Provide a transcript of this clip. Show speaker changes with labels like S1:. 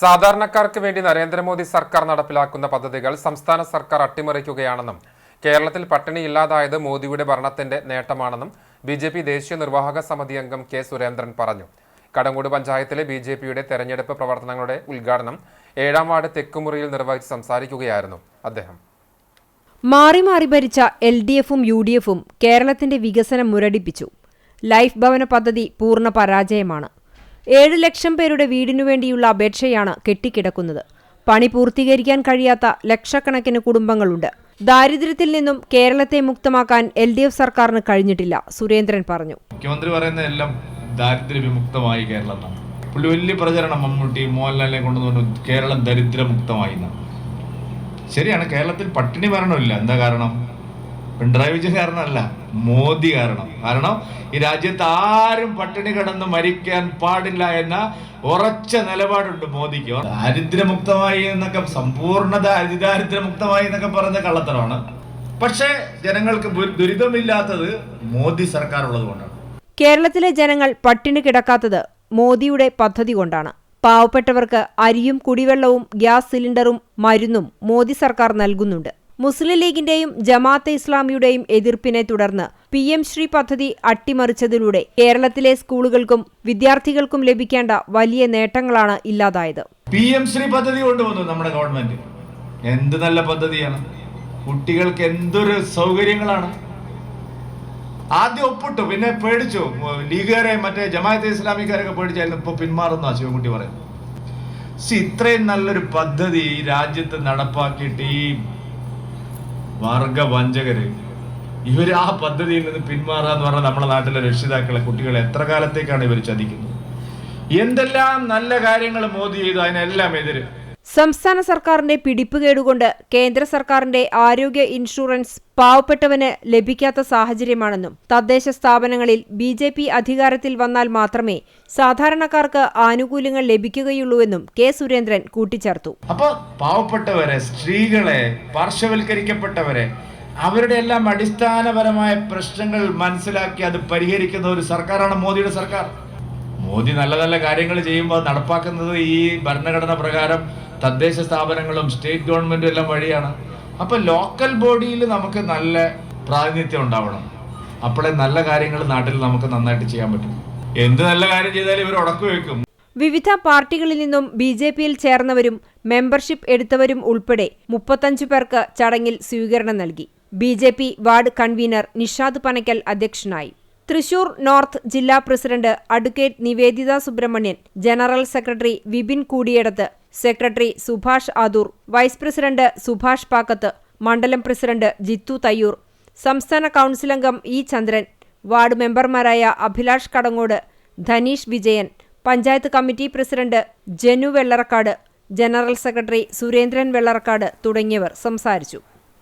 S1: സാധാരണക്കാർക്ക് വേണ്ടി നരേന്ദ്രമോദി സർക്കാർ നടപ്പിലാക്കുന്ന പദ്ധതികൾ സംസ്ഥാന സർക്കാർ അട്ടിമറിക്കുകയാണെന്നും കേരളത്തിൽ പട്ടിണി ഇല്ലാതായത് മോദിയുടെ ഭരണത്തിന്റെ നേട്ടമാണെന്നും ബി ജെ പി ദേശീയ നിർവാഹക സമിതി അംഗം കെ സുരേന്ദ്രൻ പറഞ്ഞു. കടങ്ങോട് പഞ്ചായത്തിലെ ബി തെരഞ്ഞെടുപ്പ് പ്രവർത്തനങ്ങളുടെ ഉദ്ഘാടനം ഏഴാം വാർഡ് തെക്കുമുറിയിൽ നിർവഹിച്ച് സംസാരിക്കുകയായിരുന്നു അദ്ദേഹം.
S2: മാറി മാറി ഭരിച്ച എൽ ഡി എഫും യു ഡി എഫും കേരളത്തിന്റെ വികസനം മുരടിപ്പിച്ചു. ലൈഫ് ഭവന പദ്ധതി പൂർണ പരാജയമാണ്. ഏഴ് ലക്ഷം പേരുടെ വീടിനു വേണ്ടിയുള്ള അപേക്ഷയാണ് കെട്ടിക്കിടക്കുന്നത്. പണി പൂർത്തീകരിക്കാൻ കഴിയാത്ത ലക്ഷക്കണക്കിന് കുടുംബങ്ങളുണ്ട്. ദാരിദ്ര്യത്തിൽ നിന്നും കേരളത്തെ മുക്തമാക്കാൻ എൽ ഡി എഫ് സർക്കാരിന് കഴിഞ്ഞിട്ടില്ല സുരേന്ദ്രൻ പറഞ്ഞു.
S3: മുഖ്യമന്ത്രി പറയുന്ന എല്ലാം ദാരിദ്ര്യ വിമുക്തമായി കേരളം എന്നാണ് പുള്ളി വലിയ പ്രചരണം മമ്മൂട്ടി മോഹൻലാലിനെ കൊണ്ടുവന്നു കേരളം ദരിദ്രമുക്തമായി ശരിയാണ് കേരളത്തിൽ പട്ടിണി മരണമില്ല എന്താ കാരണം? പിണറായി വിജയൻ കാരണമല്ല മോദി കാരണം. കാരണം ഈ രാജ്യത്ത് ആരും പട്ടിണി കിടന്ന് മരിക്കാൻ പാടില്ല എന്ന ഉറച്ച നിലപാടുണ്ട് മോദിക്ക്. ദാരിദ്ര്യമുക്തമായി എന്നൊക്കെ സമ്പൂർണ ദാരി- ദാരിദ്ര്യമുക്തമായി എന്നൊക്കെ പറയുന്ന കള്ളത്തരമാണ്. പക്ഷേ ജനങ്ങൾക്ക് ദുരിതമില്ലാത്തത് മോദി സർക്കാർ ഉള്ളത് കൊണ്ടാണ്.
S2: കേരളത്തിലെ ജനങ്ങൾ പട്ടിണി കിടക്കാത്തത് മോദിയുടെ പദ്ധതി കൊണ്ടാണ്. പാവപ്പെട്ടവർക്ക് അരിയും കുടിവെള്ളവും ഗ്യാസ് സിലിണ്ടറും മരുന്നും മോദി സർക്കാർ നൽകുന്നുണ്ട്. മുസ്ലിം ലീഗിന്റെയും ജമാഅത്തെ ഇസ്ലാമിയുടെയും എതിർപ്പിനെ തുടർന്ന് പി എം ശ്രീ പദ്ധതി അട്ടിമറിച്ചതിലൂടെ കേരളത്തിലെ സ്കൂളുകൾക്കും വിദ്യാർത്ഥികൾക്കും ലഭിക്കേണ്ട വലിയ നേട്ടങ്ങളാണ് ഇല്ലാതായത്.
S3: പി എം ശ്രീ പദ്ധതി കൊണ്ടുവന്നു നമ്മുടെ ഗവൺമെന്റ് എന്ത് നല്ല പദ്ധതിയാണ്. കുട്ടികൾക്ക് എന്തൊരു സൗകര്യങ്ങളാണ്. ആദ്യം ഒപ്പിട്ടു പിന്നെ പേടിച്ചു. ലീഗുകാരെ മറ്റേ ജമാഅത്തെ ഇസ്ലാമിക്കാരൊക്കെ പേടിച്ചായിരുന്നു. ഇപ്പൊ പിന്മാറുന്നു ശിവൻകുട്ടി പറയുന്നു. ഇത്രയും നല്ലൊരു പദ്ധതി രാജ്യത്ത് നടപ്പാക്കിയിട്ട് ഈ വർഗവഞ്ചകര്. ഇവർ ആ പദ്ധതിയിൽ നിന്ന് പിന്മാറാന്ന് പറഞ്ഞാൽ നമ്മുടെ നാട്ടിലെ രക്ഷിതാക്കളെ കുട്ടികളെ എത്ര കാലത്തേക്കാണ് ഇവർ ചതിക്കുന്നത്? എന്തെല്ലാം നല്ല കാര്യങ്ങൾ മോദി ചെയ്തു അതിനെല്ലാം എതിര്.
S2: സംസ്ഥാന സർക്കാരിന്റെ പിടിപ്പുകേടുകൊണ്ട് കേന്ദ്ര സർക്കാരിന്റെ ആരോഗ്യ ഇൻഷുറൻസ് പാവപ്പെട്ടവന് ലഭിക്കാത്ത സാഹചര്യമാണെന്നും തദ്ദേശ സ്ഥാപനങ്ങളിൽ ബി ജെ പി അധികാരത്തിൽ വന്നാൽ മാത്രമേ സാധാരണക്കാർക്ക് ആനുകൂല്യങ്ങൾ ലഭിക്കുകയുള്ളൂവെന്നും കെ സുരേന്ദ്രൻ കൂട്ടിച്ചേർത്തു.
S3: അപ്പോൾ പാവപ്പെട്ടവരെ സ്ത്രീകളെ പാർശ്വവൽക്കരിക്കപ്പെട്ടവരെ അവരുടെ എല്ലാം അടിസ്ഥാനപരമായ പ്രശ്നങ്ങൾ മനസ്സിലാക്കി അത് പരിഹരിക്കുന്ന ഒരു സർക്കാരാണ് മോദിയുടെ സർക്കാർ. മോദി നല്ല നല്ല കാര്യങ്ങൾ ചെയ്യുമ്പോൾ നടപ്പാക്കുന്നത് ഈ ഭരണഘടന പ്രകാരം തദ്ദേശ സ്ഥാപനങ്ങളും സ്റ്റേറ്റ് ഗവൺമെന്റും എല്ലാം വഴിയാണ്. അപ്പൊ ലോക്കൽ ബോഡിയിൽ നമുക്ക് നല്ല പ്രാതിനിധ്യം ഉണ്ടാവണം. അപ്പോഴേ നല്ല കാര്യങ്ങൾ നാട്ടിൽ നമുക്ക് നന്നായിട്ട് ചെയ്യാൻ പറ്റും. എന്ത് നല്ല കാര്യം ചെയ്താലും ഇവർ ഉടക്കു വെക്കും
S2: വിവിധ പാർട്ടികളിൽ നിന്നും ബി ജെ പിയിൽ ചേർന്നവരും മെമ്പർഷിപ്പ് എടുത്തവരും ഉൾപ്പെടെ മുപ്പത്തഞ്ചു പേർക്ക് ചടങ്ങിൽ സ്വീകരണം നൽകി. B J P ward convener Nishad Panakkal അധ്യക്ഷനായി. തൃശൂർ നോർത്ത് ജില്ലാ president advocate Niveditha Subrahmanian general secretary Vipin Koodiyadath secretary Subhash Adoor vice president Subhash Pakkath മണ്ഡലം പ്രസിഡന്റ് ജിത്തു തയ്യൂർ സംസ്ഥാന കൗൺസിൽ അംഗം ഇ ചന്ദ്രൻ വാർഡ് മെമ്പർമാരായ Abhilash Kadangode Dhaneesh Vijayan panchayat committee president Janu Vellarakkad general secretary Surendran Vellarakkad തുടങ്ങിയവർ സംസാരിച്ചു.